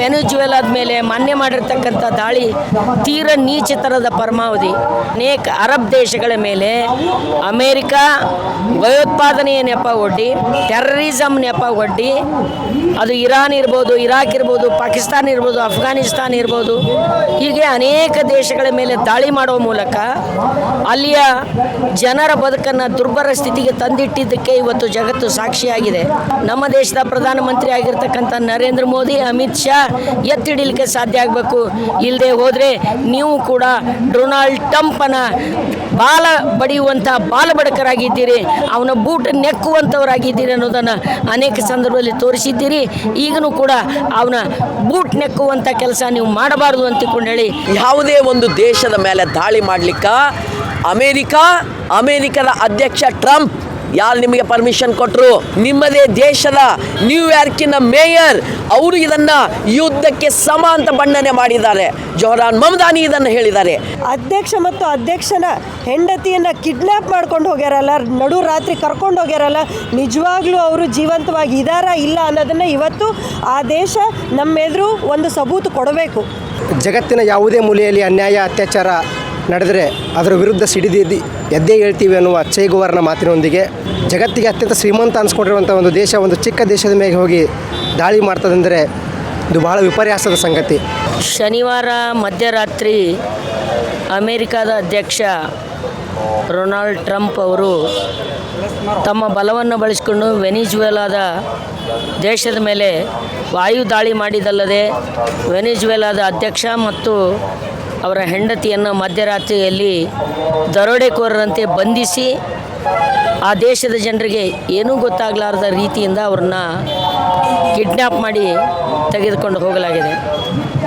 ವೆನೆಜುವೆಲಾದ ಮೇಲೆ ಮಾನ್ಯ ಮಾಡಿರ್ತಕ್ಕಂಥ ದಾಳಿ ತೀರ ನೀಚ ಥರದ ಪರಮಾವಧಿ. ಅನೇಕ ಅರಬ್ ದೇಶಗಳ ಮೇಲೆ ಅಮೇರಿಕ ಭಯೋತ್ಪಾದನೆಯ ನೆಪ ಒಡ್ಡಿ ಟೆರರಿಸಮ್ ನೆಪ ಒಡ್ಡಿ, ಅದು ಇರಾನ್ ಇರ್ಬೋದು, ಇರಾಕ್ ಇರ್ಬೋದು, ಪಾಕಿಸ್ತಾನ ಇರ್ಬೋದು ಅಫ್ಘಾನಿಸ್ತಾನ್ ಇರ್ಬೋದು, ಹೀಗೆ ಅನೇಕ ದೇಶಗಳ ಮೇಲೆ ದಾಳಿ ಮಾಡುವ ಮೂಲಕ ಅಲ್ಲಿಯ ಜನರ ಬದುಕನ್ನು ದುರ್ಬರ ಸ್ಥಿತಿಗೆ ತಂದಿಟ್ಟಿದ್ದಕ್ಕೆ ಇವತ್ತು ಜಗತ್ತು ಸಾಕ್ಷಿಯಾಗಿದೆ. ನಮ್ಮ ದೇಶದ ಪ್ರಧಾನಮಂತ್ರಿ ಆಗಿರ್ತಕ್ಕಂಥ ನರೇಂದ್ರ ಮೋದಿ, ಅಮಿತ್ ಶಾ ಎತ್ತಿಡಿಲಿಕ್ಕೆ ಸಾಧ್ಯ ಆಗಬೇಕು. ಇಲ್ಲದೆ ಹೋದರೆ ನೀವು ಕೂಡ ಡೊನಾಲ್ಡ್ ಟ್ರಂಪನ ಬಾಲ ಬಡಿಯುವಂಥ ಬಾಲ ಬಡಕರಾಗಿದ್ದೀರಿ. ಅವನ ಬೂಟ್ ನೆಕ್ಕುವಂಥವರಾಗಿದ್ದೀರಿ ಅನ್ನೋದನ್ನು ಅನೇಕ ಸಂದರ್ಭದಲ್ಲಿ ತೋರಿಸಿದ್ದೀರಿ. ಈಗಲೂ ಕೂಡ ಅವನ ಬೂಟ್ ನೆಕ್ಕುವಂಥ ಕೆಲಸ ನೀವು ಮಾಡಬಾರ್ದು ಅಂತಿಕೊಂಡು ಹೇಳಿ. ಯಾವುದೇ ಒಂದು ದೇಶದ ಮೇಲೆ ದಾಳಿ ಮಾಡಲಿಕ್ಕೆ ಅಮೇರಿಕಾ, ಅಮೇರಿಕದ ಅಧ್ಯಕ್ಷ ಟ್ರಂಪ್ ಯಾರು ನಿಮಗೆ ಪರ್ಮಿಷನ್ ಕೊಟ್ಟರು ನಿಮ್ಮದೇ ದೇಶದ ನ್ಯೂಯಾರ್ಕಿನ ಮೇಯರ್ ಅವರು ಇದನ್ನ ಯುದ್ಧಕ್ಕೆ ಸಮ ಅಂತ ಬಣ್ಣನೆ ಮಾಡಿದ್ದಾರೆ. ಜೋಹರಾನ್ ಮಮದಾನಿ ಇದನ್ನು ಹೇಳಿದ್ದಾರೆ. ಅಧ್ಯಕ್ಷ ಮತ್ತು ಅಧ್ಯಕ್ಷನ ಹೆಂಡತಿಯನ್ನು ಕಿಡ್ನ್ಯಾಪ್ ಮಾಡ್ಕೊಂಡು ಹೋಗ್ಯಾರಲ್ಲ ನಡು ರಾತ್ರಿ ಕರ್ಕೊಂಡು ಹೋಗ್ಯಾರಲ್ಲ ನಿಜವಾಗ್ಲೂ ಅವರು ಜೀವಂತವಾಗಿ ಇದ್ದಾರಾ ಇಲ್ಲ ಅನ್ನೋದನ್ನು ಇವತ್ತು ಆ ದೇಶ ನಮ್ಮೆದುರು ಒಂದು ಸಬೂತು ಕೊಡಬೇಕು. ಜಗತ್ತಿನ ಯಾವುದೇ ಮೂಲೆಯಲ್ಲಿ ಅನ್ಯಾಯ ಅತ್ಯಾಚಾರ ನಡೆದರೆ ಅದರ ವಿರುದ್ಧ ಸಿಡಿದಿದ್ದು ಎದ್ದೇ ಹೇಳ್ತೀವಿ ಅನ್ನುವ ಚೈಗುವರ್ನ ಮಾತಿನೊಂದಿಗೆ. ಜಗತ್ತಿಗೆ ಅತ್ಯಂತ ಶ್ರೀಮಂತ ಅನ್ಸ್ಕೊಂಡಿರುವಂಥ ಒಂದು ದೇಶ, ಒಂದು ಚಿಕ್ಕ ದೇಶದ ಮೇಲೆ ಹೋಗಿ ದಾಳಿ ಮಾಡ್ತದಂದರೆ ಇದು ಬಹಳ ವಿಪರ್ಯಾಸದ ಸಂಗತಿ. ಶನಿವಾರ ಮಧ್ಯರಾತ್ರಿ ಅಮೇರಿಕಾದ ಅಧ್ಯಕ್ಷ ರೊನಾಲ್ಡ್ ಟ್ರಂಪ್ ಅವರು ತಮ್ಮ ಬಲವನ್ನು ಬಳಸಿಕೊಂಡು ವೆನಿಜುವೆಲಾದ ದೇಶದ ಮೇಲೆ ವಾಯು ದಾಳಿ ಮಾಡಿದಲ್ಲದೆ ವೆನಿಜುವೆಲಾದ ಅಧ್ಯಕ್ಷ ಮತ್ತು ಅವರ ಹೆಂಡತಿಯನ್ನು ಮಧ್ಯರಾತ್ರಿಯಲ್ಲಿ ದರೋಡೆಕೋರರಂತೆ ಬಂಧಿಸಿ ಆ ದೇಶದ ಜನರಿಗೆ ಏನೂ ಗೊತ್ತಾಗಲಾರದ ರೀತಿಯಿಂದ ಅವ್ರನ್ನ ಕಿಡ್ನ್ಯಾಪ್ ಮಾಡಿ ತೆಗೆದುಕೊಂಡು ಹೋಗಲಾಗಿದೆ.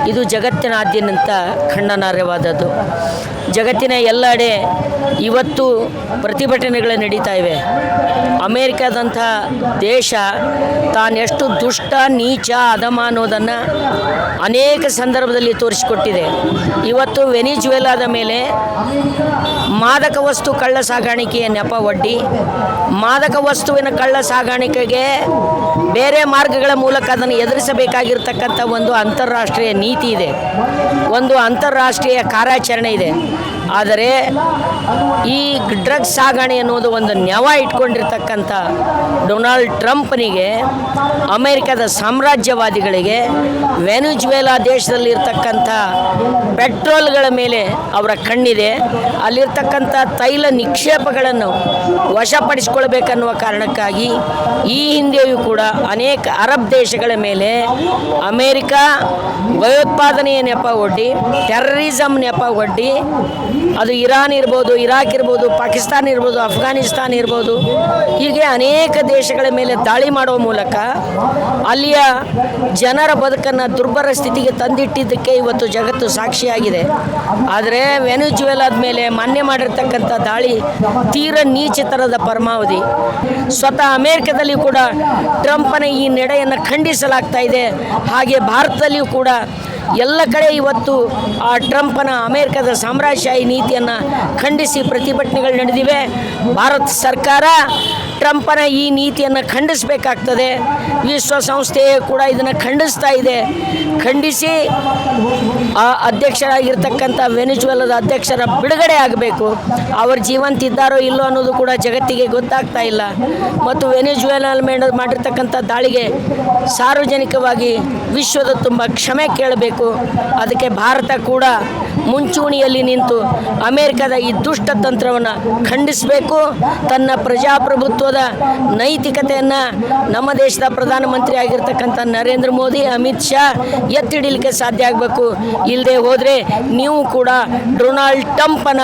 ಇದು ಜಗತ್ತಿನಾದ್ಯಂತ ಖಂಡನಾರ್ಹವಾದದ್ದು. ಜಗತ್ತಿನ ಎಲ್ಲೆಡೆ ಇವತ್ತು ಪ್ರತಿಭಟನೆಗಳು ನಡೀತಾ ಇವೆ. ಅಮೇರಿಕಾದಂಥ ದೇಶ ತಾನೆಷ್ಟು ದುಷ್ಟ, ನೀಚ, ಅಧಮ ಅನ್ನೋದನ್ನು ಅನೇಕ ಸಂದರ್ಭದಲ್ಲಿ ತೋರಿಸಿಕೊಟ್ಟಿದೆ. ಇವತ್ತು ವೆನಿಜುವೆಲಾದ ಮೇಲೆ ಮಾದಕ ವಸ್ತು ಕಳ್ಳ ಸಾಗಾಣಿಕೆಯ ನೆಪ ಒಡ್ಡಿ ಮಾದಕ ವಸ್ತುವಿನ ಕಳ್ಳ ಸಾಗಾಣಿಕೆಗೆ ಬೇರೆ ಮಾರ್ಗಗಳ ಮೂಲಕ ಅದನ್ನು ಎದುರಿಸಬೇಕಾಗಿರ್ತಕ್ಕಂಥ ಒಂದು ಅಂತಾರಾಷ್ಟ್ರೀಯ ನೀತಿ ಇದೆ. ಒಂದು ಅಂತಾರಾಷ್ಟ್ರೀಯ ಕಾರ್ಯಾಚರಣೆ ಇದೆ. ಆದರೆ ಈ ಡ್ರಗ್ಸ್ ಸಾಗಣೆ ಅನ್ನೋದು ಒಂದು ನೆವ ಇಟ್ಕೊಂಡಿರ್ತಕ್ಕಂಥ ಡೊನಾಲ್ಡ್ ಟ್ರಂಪ್ನಿಗೆ ಅಮೇರಿಕದ ಸಾಮ್ರಾಜ್ಯವಾದಿಗಳಿಗೆ ವೆನುಜುವೆಲಾ ದೇಶದಲ್ಲಿರ್ತಕ್ಕಂಥ ಪೆಟ್ರೋಲ್ಗಳ ಮೇಲೆ ಅವರ ಕಣ್ಣಿದೆ. ಅಲ್ಲಿರ್ತಕ್ಕಂಥ ತೈಲ ನಿಕ್ಷೇಪಗಳನ್ನು ವಶಪಡಿಸಿಕೊಳ್ಬೇಕನ್ನುವ ಕಾರಣಕ್ಕಾಗಿ ಈ ಹಿಂದೆಯೂ ಕೂಡ ಅನೇಕ ಅರಬ್ ದೇಶಗಳ ಮೇಲೆ ಅಮೇರಿಕ ಭಯೋತ್ಪಾದನೆಯ ನೆಪ ಒಡ್ಡಿ ಟೆರರಿಸಮ್ ನೆಪ ಒಡ್ಡಿ ಅದು ಇರಾನ್ ಇರ್ಬೋದು, ಇರಾಕ್ ಇರ್ಬೋದು, ಪಾಕಿಸ್ತಾನ ಇರ್ಬೋದು ಅಫ್ಘಾನಿಸ್ತಾನ್ ಇರ್ಬೋದು, ಹೀಗೆ ಅನೇಕ ದೇಶಗಳ ಮೇಲೆ ದಾಳಿ ಮಾಡುವ ಮೂಲಕ ಅಲ್ಲಿಯ ಜನರ ಬದುಕನ್ನು ದುರ್ಬರ ಸ್ಥಿತಿಗೆ ತಂದಿಟ್ಟಿದ್ದಕ್ಕೆ ಇವತ್ತು ಜಗತ್ತು ಸಾಕ್ಷಿಯಾಗಿದೆ. ಆದರೆ ವೆನುಜುವೆಲಾದ ಮೇಲೆ ಮಾನ್ಯ ಮಾಡಿರ್ತಕ್ಕಂಥ ದಾಳಿ ತೀರ ನೀಚಿತರದ ಪರಮಾವಧಿ. ಸ್ವತಃ ಅಮೇರಿಕದಲ್ಲಿ ಕೂಡ ಟ್ರಂಪನ ಈ ನಡೆಯನ್ನು ಖಂಡಿಸಲಾಗ್ತಾ ಇದೆ. ಹಾಗೆ ಭಾರತದಲ್ಲಿಯೂ ಕೂಡ ಎಲ್ಲ ಕಡೆ ಇವತ್ತು ಆ ಟ್ರಂಪನ ಅಮೇರಿಕದ ಸಾಮ್ರಾಜ್ಯಶಾಹಿ ನೀತಿಯನ್ನು ಖಂಡಿಸಿ ಪ್ರತಿಭಟನೆಗಳು ನಡೆದಿವೆ. ಭಾರತ ಸರ್ಕಾರ ಟ್ರಂಪನ ಈ ನೀತಿಯನ್ನು ಖಂಡಿಸಬೇಕಾಗ್ತದೆ. ವಿಶ್ವಸಂಸ್ಥೆ ಕೂಡ ಇದನ್ನು ಖಂಡಿಸ್ತಾ ಇದೆ. ಖಂಡಿಸಿ ಆ ಅಧ್ಯಕ್ಷರಾಗಿರ್ತಕ್ಕಂಥ ವೆನಿಜುವೆಲದ ಅಧ್ಯಕ್ಷರ ಬಿಡುಗಡೆ ಆಗಬೇಕು. ಅವರು ಜೀವಂತ ಇದ್ದಾರೋ ಇಲ್ಲೋ ಅನ್ನೋದು ಕೂಡ ಜಗತ್ತಿಗೆ ಗೊತ್ತಾಗ್ತಾ ಇಲ್ಲ. ಮತ್ತು ವೆನಿಜುವೆಲಲ್ ಮೇಡ ಮಾಡಿರ್ತಕ್ಕಂಥ ದಾಳಿಗೆ ಸಾರ್ವಜನಿಕವಾಗಿ ವಿಶ್ವದ ತುಂಬ ಕ್ಷಮೆ ಕೇಳಬೇಕು. ಅದಕ್ಕೆ ಭಾರತ ಕೂಡ ಮುಂಚೂಣಿಯಲ್ಲಿ ನಿಂತು ಅಮೆರಿಕದ ಈ ದುಷ್ಟ ತಂತ್ರವನ್ನು ಖಂಡಿಸಬೇಕು. ತನ್ನ ಪ್ರಜಾಪ್ರಭುತ್ವದ ನೈತಿಕತೆಯನ್ನು ನಮ್ಮ ದೇಶದ ಪ್ರಧಾನಮಂತ್ರಿ ಆಗಿರ್ತಕ್ಕಂಥ ನರೇಂದ್ರ ಮೋದಿ, ಅಮಿತ್ ಶಾ ಎತ್ತಿಡಲಿಕ್ಕೆ ಸಾಧ್ಯ ಆಗಬೇಕು. ಇಲ್ಲದೆ ಹೋದರೆ ನೀವು ಕೂಡ ಡೊನಾಲ್ಡ್ ಟ್ರಂಪನ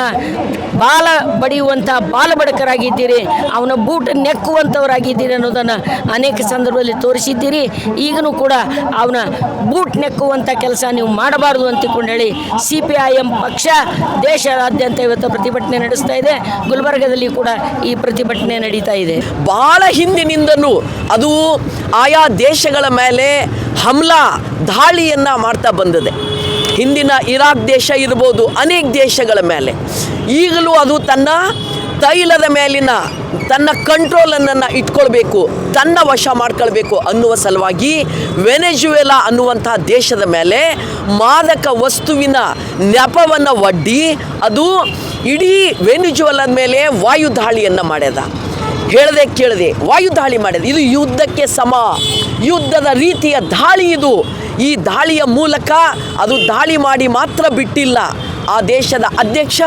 ಬಾಲ ಬಡಿಯುವಂಥ ಬಾಲ ಬಡಕರಾಗಿದ್ದೀರಿ. ಅವನ ಬೂಟ್ ನೆಕ್ಕುವಂಥವರಾಗಿದ್ದೀರಿ ಅನ್ನೋದನ್ನು ಅನೇಕ ಸಂದರ್ಭದಲ್ಲಿ ತೋರಿಸಿದ್ದೀರಿ. ಈಗಲೂ ಕೂಡ ಅವನ ಬೂಟ್ ನೆಕ್ಕುವಂಥ ಕೆಲಸ ನೀವು ಮಾಡಬಾರ್ದು ಅಂತಿಕೊಂಡು ಹೇಳಿ ಸಿ ಪಿ ಐ ಎಂ ಪಕ್ಷ ದೇಶದಾದ್ಯಂತ ಇವತ್ತು ಪ್ರತಿಭಟನೆ ನಡೆಸ್ತಾ ಇದೆ. ಗುಲ್ಬರ್ಗದಲ್ಲಿ ಕೂಡ ಈ ಪ್ರತಿಭಟನೆ ನಡೀತಾ ಇದೆ. ಬಹಳ ಹಿಂದಿನಿಂದಲೂ ಅದು ಆಯಾ ದೇಶಗಳ ಮೇಲೆ ಹಮ್ಲಾ ದಾಳಿಯನ್ನು ಮಾಡ್ತಾ ಬಂದಿದೆ. ಹಿಂದಿನ ಇರಾಕ್ ದೇಶ ಇರ್ಬೋದು ಅನೇಕ ದೇಶಗಳ ಮೇಲೆ. ಈಗಲೂ ಅದು ತನ್ನ ತೈಲದ ಮೇಲಿನ ತನ್ನ ಕಂಟ್ರೋಲನ್ನು ಇಟ್ಕೊಳ್ಬೇಕು, ತನ್ನ ವಶ ಮಾಡ್ಕೊಳ್ಬೇಕು ಅನ್ನುವ ಸಲುವಾಗಿ ವೆನೆಜುವೆಲಾ ಅನ್ನುವಂಥ ದೇಶದ ಮೇಲೆ ಮಾದಕ ವಸ್ತುವಿನ ನೆಪವನ್ನು ಒಡ್ಡಿ ಅದು ಇಡೀ ವೆನಿಜುವಲ್ ಮೇಲೆ ವಾಯು ದಾಳಿಯನ್ನು ಮಾಡ್ಯದ. ಹೇಳದೆ ಕೇಳದೆ ವಾಯು ದಾಳಿ ಮಾಡಿದೆ ಇದು ಯುದ್ಧಕ್ಕೆ ಸಮ. ಯುದ್ಧದ ರೀತಿಯ ದಾಳಿ ಇದು. ಈ ದಾಳಿಯ ಮೂಲಕ ಅದು ದಾಳಿ ಮಾಡಿ ಮಾತ್ರ ಬಿಟ್ಟಿಲ್ಲ. ಆ ದೇಶದ ಅಧ್ಯಕ್ಷ,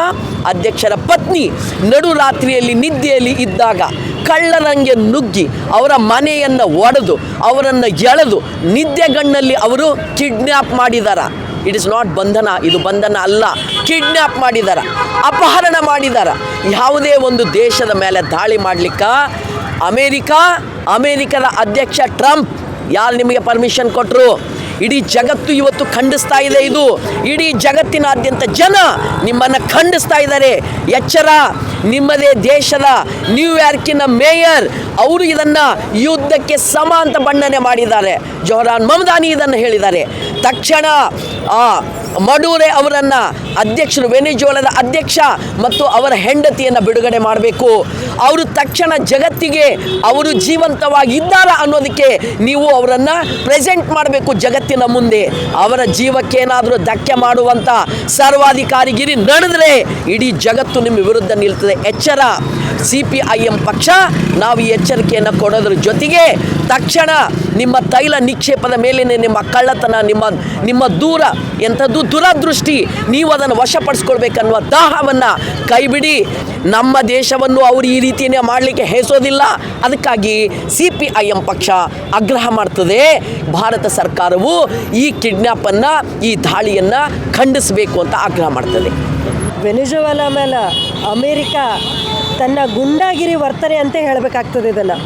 ಅಧ್ಯಕ್ಷರ ಪತ್ನಿ ನಡುರಾತ್ರಿಯಲ್ಲಿ ನಿದ್ದೆಯಲ್ಲಿ ಇದ್ದಾಗ ಕಳ್ಳರಂಗೆ ನುಗ್ಗಿ ಅವರ ಮನೆಯನ್ನು ಒಡೆದು ಅವರನ್ನು ಎಳೆದು ನಿದ್ದೆಗಣ್ಣಲ್ಲಿ ಅವರು ಕಿಡ್ನ್ಯಾಪ್ ಮಾಡಿದಾರ. ಇಟ್ ಇಸ್ ನಾಟ್ ಬಂಧನ ಇದು ಬಂಧನ ಅಲ್ಲ. ಕಿಡ್ನ್ಯಾಪ್ ಮಾಡಿದಾರ, ಅಪಹರಣ ಮಾಡಿದಾರ. ಯಾವುದೇ ಒಂದು ದೇಶದ ಮೇಲೆ ದಾಳಿ ಮಾಡ್ಲಿಕ್ಕ ಅಮೇರಿಕಾ, ಅಮೇರಿಕದ ಅಧ್ಯಕ್ಷ ಟ್ರಂಪ್, ಯಾರು ನಿಮಗೆ ಪರ್ಮಿಷನ್ ಕೊಟ್ಟರು ಇಡೀ ಜಗತ್ತು ಇವತ್ತು ಖಂಡಿಸ್ತಾ ಇದೆ ಇದು. ಇಡೀ ಜಗತ್ತಿನಾದ್ಯಂತ ಜನ ನಿಮ್ಮನ್ನು ಖಂಡಿಸ್ತಾ ಇದ್ದಾರೆ. ಎಚ್ಚರ, ನಿಮ್ಮದೇ ದೇಶದ ನ್ಯೂಯಾರ್ಕಿನ ಮೇಯರ್ ಅವರು ಇದನ್ನು ಯುದ್ಧಕ್ಕೆ ಸಮ ಅಂತ ಬಣ್ಣನೆ ಮಾಡಿದ್ದಾರೆ. ಜೋಹರಾನ್ ಮಮದಾನಿ ಇದನ್ನು ಹೇಳಿದ್ದಾರೆ. ತಕ್ಷಣ ಆ ಮಡೂರೆ ಅವರನ್ನು ಅಧ್ಯಕ್ಷರು ವೆನಿಜೋಲದ ಅಧ್ಯಕ್ಷ ಮತ್ತು ಅವರ ಹೆಂಡತಿಯನ್ನು ಬಿಡುಗಡೆ ಮಾಡಬೇಕು. ಅವರು ತಕ್ಷಣ ಜಗತ್ತಿಗೆ ಅವರು ಜೀವಂತವಾಗಿ ಇದ್ದಾರಾ ಅನ್ನೋದಕ್ಕೆ ನೀವು ಅವರನ್ನು ಪ್ರೆಸೆಂಟ್ ಮಾಡಬೇಕು ಜಗತ್ತಿನ ಮುಂದೆ ಅವರ ಜೀವಕ್ಕೇನಾದರೂ ಧಕ್ಕೆ ಮಾಡುವಂಥ ಸರ್ವಾಧಿಕಾರಿಗಿರಿ ನಡೆದರೆ ಇಡೀ ಜಗತ್ತು ನಿಮ್ಮ ವಿರುದ್ಧ ನಿಲ್ತದೆ. ಎಚ್ಚರ. ಸಿ ಪಿ ಐ ಎಂ ಪಕ್ಷ ನಾವು ಈ ಎಚ್ಚರಿಕೆಯನ್ನು ಕೊಡೋದ್ರ ಜೊತೆಗೆ ತಕ್ಷಣ ನಿಮ್ಮ ತೈಲ ನಿಕ್ಷೇಪದ ಮೇಲಿನ ನಿಮ್ಮ ಕಳ್ಳತನ, ನಿಮ್ಮ ನಿಮ್ಮ ದೂರ, ಎಂಥದ್ದು ದುರದೃಷ್ಟಿ, ನೀವು ಅದನ್ನು ವಶಪಡಿಸ್ಕೊಳ್ಬೇಕನ್ನುವ ದಾಹವನ್ನು ಕೈಬಿಡಿ. ನಮ್ಮ ದೇಶವನ್ನು ಅವರು ಈ ರೀತಿಯೇ ಮಾಡಲಿಕ್ಕೆ ಹೇಸೋದಿಲ್ಲ. ಅದಕ್ಕಾಗಿ ಸಿ ಪಕ್ಷ ಆಗ್ರಹ ಮಾಡ್ತದೆ. ಭಾರತ ಸರ್ಕಾರವು ಈ ಕಿಡ್ನ್ಯಾಪನ್ನು ಈ ದಾಳಿಯನ್ನು ಖಂಡಿಸಬೇಕು ಅಂತ ಆಗ್ರಹ ಮಾಡ್ತದೆ ವೆನಿಜುವೆಲಾ ಮೇಲೆ ಅಮೇರಿಕಾ ತನ್ನ ಗುಂಡಾಗಿರಿ ವರ್ತನೆ ಅಂತ ಹೇಳಬೇಕಾಗ್ತದೆ ಇದನ್ನು.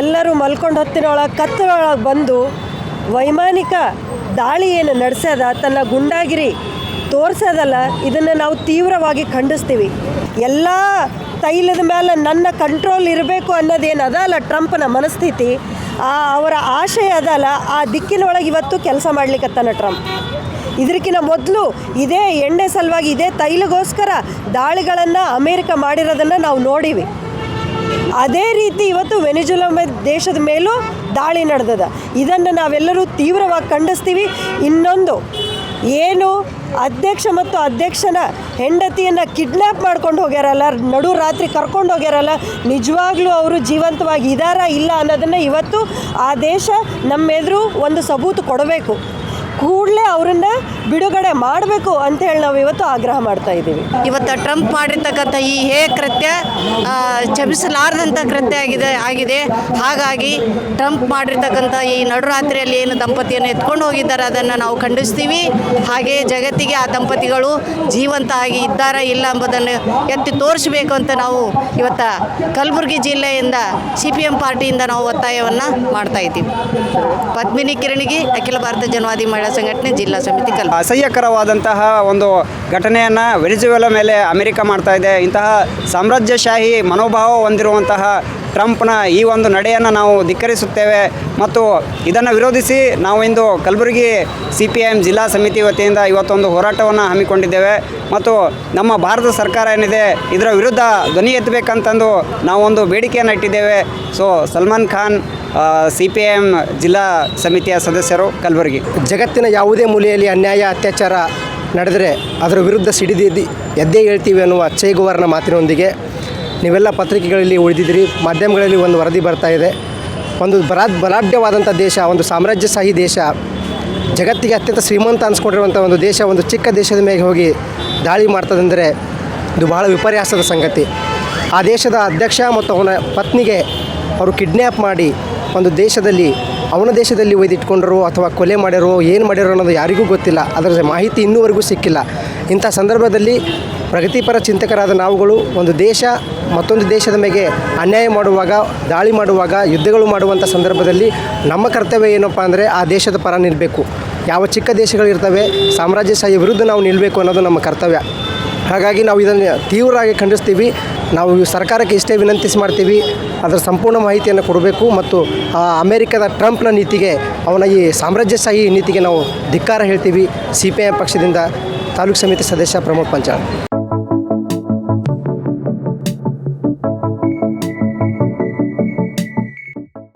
ಎಲ್ಲರೂ ಮಲ್ಕೊಂಡು ಹೊತ್ತಿನೊಳಗೆ ಕತ್ತಲೊಳಗೆ ಬಂದು ವೈಮಾನಿಕ ದಾಳಿ ಏನು ನಡೆಸ್ಯದ ತನ್ನ ಗುಂಡಾಗಿರಿ ತೋರಿಸೋದಲ್ಲ, ಇದನ್ನು ನಾವು ತೀವ್ರವಾಗಿ ಖಂಡಿಸ್ತೀವಿ. ಎಲ್ಲ ತೈಲದ ಮೇಲೆ ನನ್ನ ಕಂಟ್ರೋಲ್ ಇರಬೇಕು ಅನ್ನೋದೇನು ಅದಲ್ಲ ಟ್ರಂಪ್ನ ಮನಸ್ಥಿತಿ. ಆ, ಅವರ ಆಶಯ ಅದಲ್ಲ. ಆ ದಿಕ್ಕಿನೊಳಗೆ ಇವತ್ತು ಕೆಲಸ ಮಾಡ್ಲಿಕ್ಕತ್ತಾನ ಟ್ರಂಪ್. ಇದಕ್ಕಿಂತ ಮೊದಲು ಇದೇ ಎಣ್ಣೆ ಸಲುವಾಗಿ ಇದೇ ತೈಲಗೋಸ್ಕರ ದಾಳಿಗಳನ್ನು ಅಮೇರಿಕ ಮಾಡಿರೋದನ್ನು ನಾವು ನೋಡಿವಿ. ಅದೇ ರೀತಿ ಇವತ್ತು ವೆನಿಜುಲಾ ದೇಶದ ಮೇಲೂ ದಾಳಿ ನಡೆದದ. ಇದನ್ನು ನಾವೆಲ್ಲರೂ ತೀವ್ರವಾಗಿ ಖಂಡಿಸ್ತೀವಿ. ಇನ್ನೊಂದು ಏನು ಅಧ್ಯಕ್ಷ ಮತ್ತು ಅಧ್ಯಕ್ಷನ ಹೆಂಡತಿಯನ್ನು ಕಿಡ್ನ್ಯಾಪ್ ಮಾಡ್ಕೊಂಡು ಹೋಗ್ಯಾರಲ್ಲ, ನಡು ರಾತ್ರಿ ಕರ್ಕೊಂಡು ಹೋಗ್ಯಾರಲ್ಲ, ನಿಜವಾಗ್ಲೂ ಅವರು ಜೀವಂತವಾಗಿ ಇದ್ದಾರಾ ಇಲ್ಲ ಅನ್ನೋದನ್ನು ಇವತ್ತು ಆ ದೇಶ ನಮ್ಮೆದುರು ಒಂದು ಸಬೂತು ಕೊಡಬೇಕು. ಕೂಡಲೇ ಅವರನ್ನ ಬಿಡುಗಡೆ ಮಾಡಬೇಕು ಅಂತ ಹೇಳಿ ನಾವು ಇವತ್ತು ಆಗ್ರಹ ಮಾಡ್ತಾ ಇದ್ದೀವಿ. ಇವತ್ತು ಟ್ರಂಪ್ ಮಾಡಿರ್ತಕ್ಕಂಥ ಈ ಹೇ ಕೃತ್ಯ ಕ್ಷಮಿಸಲಾರದಂಥ ಕೃತ್ಯ ಆಗಿದೆ ಆಗಿದೆ. ಹಾಗಾಗಿ ಟ್ರಂಪ್ ಮಾಡಿರ್ತಕ್ಕಂಥ ಈ ನಡುರಾತ್ರಿಯಲ್ಲಿ ಏನು ದಂಪತಿಯನ್ನು ಎತ್ಕೊಂಡು ಹೋಗಿದ್ದಾರೆ ಅದನ್ನು ನಾವು ಖಂಡಿಸ್ತೀವಿ. ಹಾಗೆ ಜಗತ್ತಿಗೆ ಆ ದಂಪತಿಗಳು ಜೀವಂತ ಆಗಿ ಇದ್ದಾರಾ ಇಲ್ಲ ಎಂಬುದನ್ನು ಎತ್ತಿ ತೋರಿಸಬೇಕು ಅಂತ ನಾವು ಇವತ್ತ ಕಲಬುರಗಿ ಜಿಲ್ಲೆಯಿಂದ ಸಿ ಪಿ ಎಂ ಪಾರ್ಟಿಯಿಂದ ನಾವು ಒತ್ತಾಯವನ್ನು ಮಾಡ್ತಾ ಇದ್ದೀವಿ. ಪದ್ಮಿನಿ ಕಿರಣಿಗೆ, ಅಖಿಲ ಭಾರತ ಜನವಾದಿ ಮಹಿಳಾ ಸಂಘಟನೆ ಜಿಲ್ಲಾ ಸಮಿತಿ ಕಲಬುರಗಿ. ಅಸಹ್ಯಕರವಾದಂತಹ ಒಂದು ಘಟನೆಯನ್ನು ವೆನಿಜುವೆಲ ಮೇಲೆ ಅಮೆರಿಕ ಮಾಡ್ತಾ ಇದೆ. ಇಂತಹ ಸಾಮ್ರಾಜ್ಯಶಾಹಿ ಮನೋಭಾವ ಹೊಂದಿರುವಂತಹ ಟ್ರಂಪ್ನ ಈ ಒಂದು ನಡೆಯನ್ನು ನಾವು ಧಿಕ್ಕರಿಸುತ್ತೇವೆ ಮತ್ತು ಇದನ್ನು ವಿರೋಧಿಸಿ ನಾವು ಇಂದು ಕಲಬುರಗಿ ಸಿ ಪಿ ಎಂ ಜಿಲ್ಲಾ ಸಮಿತಿ ವತಿಯಿಂದ ಇವತ್ತೊಂದು ಹೋರಾಟವನ್ನು ಹಮ್ಮಿಕೊಂಡಿದ್ದೇವೆ ಮತ್ತು ನಮ್ಮ ಭಾರತ ಸರ್ಕಾರ ಏನಿದೆ, ಇದರ ವಿರುದ್ಧ ಧ್ವನಿ ಎತ್ತಬೇಕಂತಂದು ನಾವೊಂದು ಬೇಡಿಕೆಯನ್ನು ಇಟ್ಟಿದ್ದೇವೆ. So Salman Khan C P M ಜಿಲ್ಲಾ ಸಮಿತಿಯ ಸದಸ್ಯರು ಕಲಬುರಗಿ. ಜಗತ್ತಿನ ಯಾವುದೇ ಮೂಲೆಯಲ್ಲಿ ಅನ್ಯಾಯ, ಅತ್ಯಾಚಾರ ನಡೆದರೆ ಅದರ ವಿರುದ್ಧ ಸಿಡಿದಿದ್ದು ಎದ್ದೇ ಹೇಳ್ತೀವಿ ಅನ್ನುವ ಚೈಗುವರ್ನ ಮಾತಿನೊಂದಿಗೆ ನೀವೆಲ್ಲ ಪತ್ರಿಕೆಗಳಲ್ಲಿ ಉಳಿದಿದ್ದೀರಿ, ಮಾಧ್ಯಮಗಳಲ್ಲಿ ಒಂದು ವರದಿ ಬರ್ತಾ ಇದೆ. ಒಂದು ಬರಾ ಬಲಾಢ್ಯವಾದಂಥ ದೇಶ, ಒಂದು ಸಾಮ್ರಾಜ್ಯಶಾಹಿ ದೇಶ, ಜಗತ್ತಿಗೆ ಅತ್ಯಂತ ಶ್ರೀಮಂತ ಅನಿಸ್ಕೊಂಡಿರುವಂಥ ಒಂದು ದೇಶ, ಒಂದು ಚಿಕ್ಕ ದೇಶದ ಮೇಲೆ ಹೋಗಿ ದಾಳಿ ಮಾಡ್ತದೆಂದರೆ ಇದು ಬಹಳ ವಿಪರ್ಯಾಸದ ಸಂಗತಿ. ಆ ದೇಶದ ಅಧ್ಯಕ್ಷ ಮತ್ತು ಅವನ ಪತ್ನಿಗೆ ಅವರು ಕಿಡ್ನ್ಯಾಪ್ ಮಾಡಿ ಒಂದು ದೇಶದಲ್ಲಿ ಅವನ ದೇಶದಲ್ಲಿ ಒಯ್ದಿಟ್ಕೊಂಡರು ಅಥವಾ ಕೊಲೆ ಮಾಡ್ಯಾರೋ, ಏನು ಮಾಡ್ಯಾರೋ ಅನ್ನೋದು ಯಾರಿಗೂ ಗೊತ್ತಿಲ್ಲ. ಅದರ ಮಾಹಿತಿ ಇನ್ನೂವರೆಗೂ ಸಿಕ್ಕಿಲ್ಲ. ಇಂಥ ಸಂದರ್ಭದಲ್ಲಿ ಪ್ರಗತಿಪರ ಚಿಂತಕರಾದ ನಾವುಗಳು ಒಂದು ದೇಶ, ಮತ್ತೊಂದು ದೇಶದ ಮೇಲೆ ಅನ್ಯಾಯ ಮಾಡುವಾಗ, ದಾಳಿ ಮಾಡುವಾಗ, ಯುದ್ಧಗಳು ಮಾಡುವಂಥ ಸಂದರ್ಭದಲ್ಲಿ ನಮ್ಮ ಕರ್ತವ್ಯ ಏನಪ್ಪ ಅಂದರೆ ಆ ದೇಶದ ಪರ ನಿಲ್ಲಬೇಕು ಯಾವ ಚಿಕ್ಕ ದೇಶಗಳಿರ್ತವೆ ಸಾಮ್ರಾಜ್ಯಶಾಹಿ ವಿರುದ್ಧ ನಾವು ನಿಲ್ಲಬೇಕು ಅನ್ನೋದು ನಮ್ಮ ಕರ್ತವ್ಯ. ಹಾಗಾಗಿ ನಾವು ಇದನ್ನು ತೀವ್ರವಾಗಿ ಖಂಡಿಸ್ತೀವಿ. ನಾವು ಸರ್ಕಾರಕ್ಕೆ ಇಷ್ಟೇ ವಿನಂತಿಸಿ ಮಾಡ್ತೀವಿ. ಅದರ ಸಂಪೂರ್ಣ ಮಾಹಿತಿಯನ್ನು ಕೊಡಬೇಕು ಮತ್ತು ಆ ಅಮೆರಿಕದ ಟ್ರಂಪ್ನ ನೀತಿಗೆ, ಅವನ ಈ ಸಾಮ್ರಾಜ್ಯಶಾಹಿ ನೀತಿಗೆ ನಾವು ಧಿಕ್ಕಾರ ಹೇಳ್ತೀವಿ. ಸಿ ಪಿ ಐ ಪಕ್ಷದಿಂದ ತಾಲೂಕು ಸಮಿತಿ ಸದಸ್ಯ ಪ್ರಮೋದ್ ಪಂಚಾಳ್.